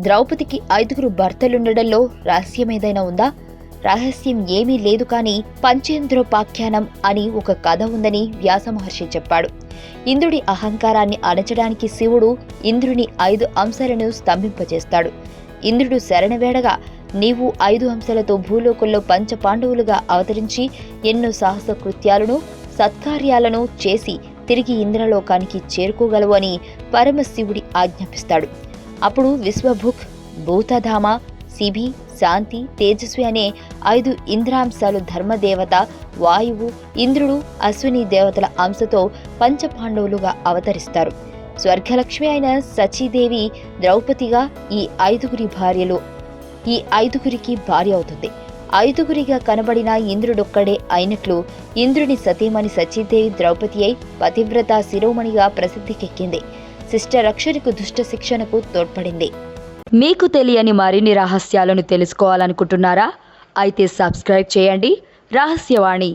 ద్రౌపదికి ఐదుగురు భర్తలుండడంలో రహస్యమేదైనా ఉందా? రహస్యం ఏమీ లేదు కానీ పంచేంద్రోపాఖ్యానం అని ఒక కథ ఉందని వ్యాసమహర్షి చెప్పాడు. ఇంద్రుడి అహంకారాన్ని అణచడానికి శివుడు ఇంద్రుని ఐదు అంశాలను స్తంభింపజేస్తాడు. ఇంద్రుడు శరణవేడగా నీవు ఐదు అంశాలతో భూలోకంలో పంచ పాండవులుగా అవతరించి ఎన్నో సాహస కృత్యాలను సత్కార్యాలను చేసి తిరిగి ఇంద్రలోకానికి చేరుకోగలవు అని పరమశివుడి ఆజ్ఞాపిస్తాడు. అప్పుడు విశ్వభుక్ భూతధామ శిభి శాంతి తేజస్వి అనే ఐదు ఇంద్రాంశాలు ధర్మదేవత వాయువు ఇంద్రుడు అశ్విని దేవతల అంశతో పంచపాండవులుగా అవతరిస్తారు. స్వర్గలక్ష్మి అయిన సచీదేవి ద్రౌపదిగా ఈ ఐదుగురి భార్యలు ఈ ఐదుగురికి భార్య అవుతుంది. ఐదుగురిగా కనబడిన ఇంద్రుడొక్కడే అయినట్లు ఇంద్రుని సతీమణి సచీదేవి ద్రౌపది అయి పతివ్రత శిరోమణిగా ప్రసిద్ధికెక్కింది. సిస్టర్ అక్షరికు దుష్ట శిక్షణకు తోడ్పడింది. మీకు తెలియని మరిన్ని రహస్యాలను తెలుసుకోవాలనుకుంటున్నారా? అయితే సబ్స్క్రైబ్ చేయండి. రహస్యవాణి.